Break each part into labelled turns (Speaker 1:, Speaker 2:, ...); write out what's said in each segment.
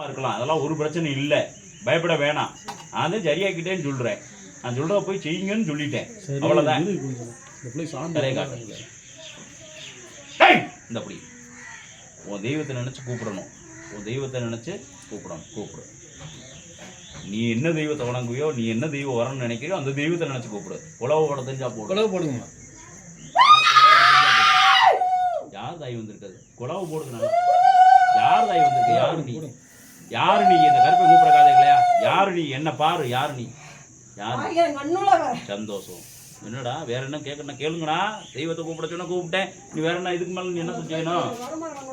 Speaker 1: இருக்கலாம். அதெல்லாம் ஒரு பிரச்சனை இல்லை. பயப்பட வேணாம். நான் தான் சரியாக்கிட்டேன்னு சொல்கிறேன் நான் சொல்கிறத போய் செய்யுங்கன்னு சொல்லிட்டேன். அவ்வளோதான்.
Speaker 2: இந்த
Speaker 1: அப்படி உன் தெய்வத்தை நினச்சி கூப்பிடணும். உன் தெய்வத்தை நினச்சி கூப்பிடணும். கூப்பிடு. நீ என்ன தெய்வத்தை வணங்குவியோ நீ என்ன தெய்வம் வரணும்னு நினைக்கிறியோ அந்த தெய்வத்தை நினச்சி கூப்பிடு. உழவு போட தெரிஞ்சா போடு.
Speaker 2: போடுங்கம்மா
Speaker 1: யார் தாய் வந்திருக்காது? குழவு போடுது நல்லா யார் தாய் வந்திருக்கு? யாரு நீ?
Speaker 2: போடுங்க.
Speaker 1: யாரு நீ? இந்த கருப்பை கூப்பிடக்காத இல்லையா யாரு நீ? என்ன பாரு யாரு நீ? யாரு சந்தோஷம். என்னடா வேற என்ன கேட்கணும் கேளுங்கடா. தெய்வத்தை கூப்பிட சொன்னா கூப்பிட்டேன். நீ வேற என்ன இதுக்கு மேல நீ என்ன செய்யணும்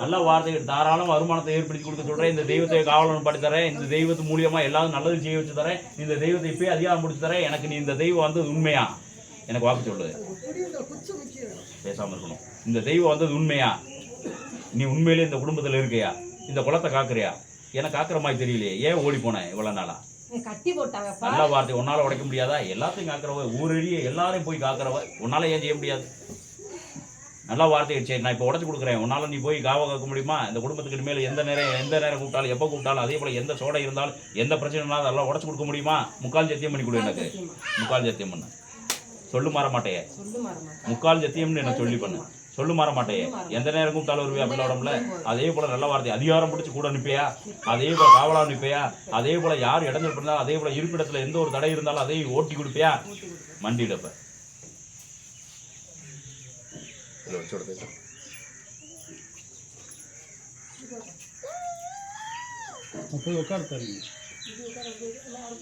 Speaker 1: நல்ல வார்த்தைகள் தாராளம் வருமானத்தை ஏற்படுத்தி கொடுக்க சொல்றேன். இந்த தெய்வத்தை காவலன் படி தரேன். இந்த தெய்வத்து மூலியமா எல்லாரும் நல்லது செய்ய வச்சு தரேன். இந்த தெய்வத்தை இப்பயே அதிகாரம் முடிச்சு தரேன். எனக்கு நீ இந்த தெய்வம் வந்து உண்மையா? எனக்கு வாக்கு சொல்லு பேசாம இருக்கணும். இந்த தெய்வம் வந்தது உண்மையா? நீ உண்மையிலே இந்த குடும்பத்துல இருக்கியா? இந்த குலத்தை காக்குறியா? எனக்கு மாதிரி தெரியலையே. ஏன் ஓடி போனேன் இவ்வளவு நாளா?
Speaker 3: கட்டி போட்டாங்கப்பா
Speaker 1: நல்ல வார்த்தை. உன்னால உடைக்க முடியாதா? எல்லாத்தையும் காக்குறவ ஊரடிய எல்லாரையும் போய் காக்குறவ உன்னால ஏன் செய்ய முடியாது? நல்ல வார்த்தையை சரி நான் இப்போ உடச்சு கொடுக்குறேன். உன்னால நீ போய் காவ காக்க முடியுமா? இந்த குடும்பத்துக்கு மேல எந்த நேரம் எந்த நேரம் கூப்பிட்டாலும் எப்போ கூப்பிட்டாலும் அதே போல எந்த சோடை இருந்தாலும் எந்த பிரச்சனை இருந்தாலும் அதெல்லாம் உடச்சு கொடுக்க முடியுமா? முக்கால் சத்தியம் பண்ணி கொடு எனக்கு. முக்கால் சத்தியம் பண்ணு. சொல்லு மாற மாட்டேயே. முக்கால் சத்தியம்னு என்ன சொல்லி பண்ணு. சொல்லு மாற மாட்டேயே. எந்த நேரம் கூப்பிட்டாலும் வருவியா? பிள்ளை உடம்புல அதே போல நல்ல வார்த்தை. அதிகாரம் பிடிச்சு கூட நிற்பியா அதே போல காவலா நிற்பியா அதே போல யார் இடைஞ்சல் பண்ணாலும் அதே போல இருப்பிடத்துல எந்த ஒரு தடை இருந்தாலும் அதையும் ஓட்டி கொடுப்பியா? மண்டியிடப்ப.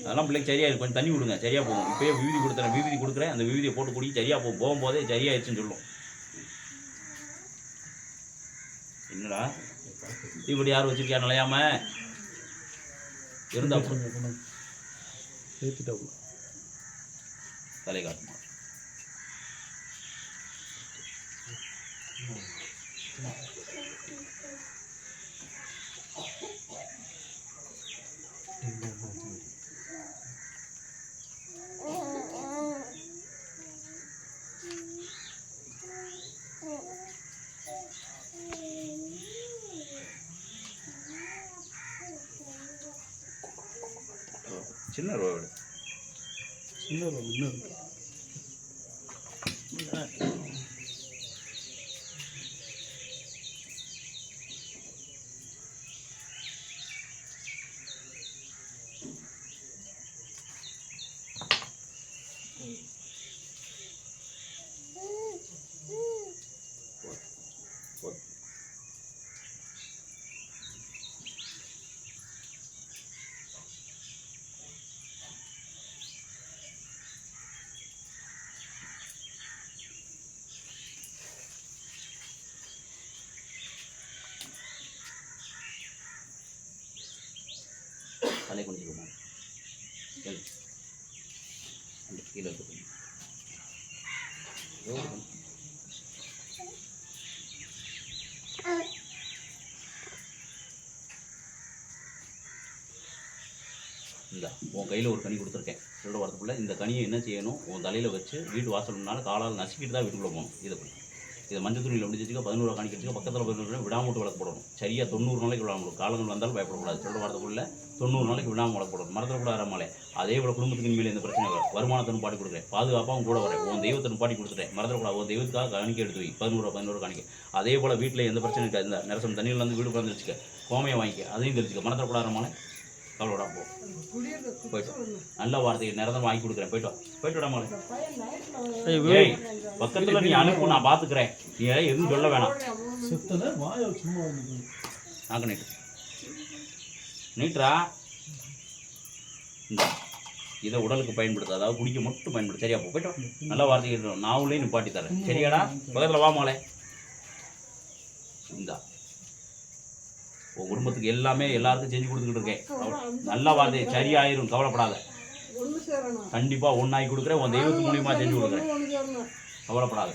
Speaker 1: அதெல்லாம் பிள்ளைக்கு சரியா இருக்கு கொஞ்சம் தண்ணி விடுங்க சரியா போகும். இப்பயே விபூதி கொடுத்துறேன். விபூதி கொடுக்குறேன். அந்த விபூதியை போட்டு குடி சரியா போகும் போகும்போதே சரியாயிடுச்சுன்னு சொல்லும். என்னடா? இப்படி யார் வச்சிருக்கியா நிலையாம இருந்தா தலை காட்டுமா? சின்ன ரோடு.
Speaker 2: சின்ன ஒரு
Speaker 1: தலை கொஞ்சம் அந்த கீழே இந்த உன் கையில் ஒரு கனி கொடுத்துருக்கேன். சொல்ல வாரத்துக்குள்ளே இந்த கனியை என்ன செய்யணும்? உன் தலையில் வச்சு வீட்டு வாசல் முன்னால் காலால் நசுக்கிட்டு தான் வீட்டுக்குள்ளே போகணும். இதை பண்ணி. இதை மஞ்சள் துணியில் முடிஞ்சிச்சுக்கோ பதினோரு காணிக்க பக்கத்தில் பதினோரு விடாமட்டு விளக்கு போடணும் சரியாக தொண்ணூறு நாளைக்கு விடாமல் காலங்கள் வந்தாலும் பயப்படக்கூடாது. சொல்கிற வரதுக்குள்ள தொண்ணூறு நாளைக்கு விடாமல் விளக்கு போடணும் மரத்தில் கூட வரமாலே அதே போல குடும்பத்துக்கு இனிமேல் எந்த பிரச்சனை வரும். வருமானத்தின் பாட்டி கொடுக்குறேன். பாதுகாப்பாகவும் கூட வரேன். உன் தெய்வத்தின் பாட்டி கொடுத்துட்டேன். மரத்தில் கூட உன் தெய்வத்துக்காக காணிக்க எடுத்து வை. பதினோரு பதினோரு காணிக்க. அதே போல் வீட்டில் எந்த பிரச்சனை இருக்காது. இந்த நரசம் தண்ணியில் வந்து வீடு பிறந்து வச்சுக்க. கோமையை வாங்கிக்க. அதையும் தெரிஞ்சுக்க. மரத்தில் கவலைடா போ போயிட்டு. நல்ல வார்த்தையை நிரந்தரம் வாங்கி கொடுக்குறேன். போயிட்டு வா. போயிட்டு விட மாலை ஏய் பக்கத்துல நீ அனுப்பு நான் பாத்துக்கிறேன். நீ எதுவும் சொல்ல வேணாம்.
Speaker 2: செத்தல வாய சும்மா வந்து
Speaker 1: நாக்கு நீட்டு நீட்டுறா இந்த. இதை உடலுக்கு பயன்படுத்து. அதாவது குடிக்க மட்டும் பயன்படுத்து. சரியா போ. போயிட்டு வா. நல்ல வார்த்தை நான் உள்ளே நிப்பாட்டி தரேன். சரியாடா? பக்கத்துல வா மாலை இந்தா. உன் குடும்பத்துக்கு எல்லாமே எல்லாருக்கும் செஞ்சு கொடுத்துக்கிட்டு இருக்கேன். நல்ல வார்த்தை சரியாயிரும் கவலைப்படாத.
Speaker 3: ஒண்ணு சேரணும்.
Speaker 1: கண்டிப்பா ஒன்னாக்கி கொடுக்குறேன் உன் தெய்வத்து மூலியமா செஞ்சு கொடுக்குறேன். கவலைப்படாத.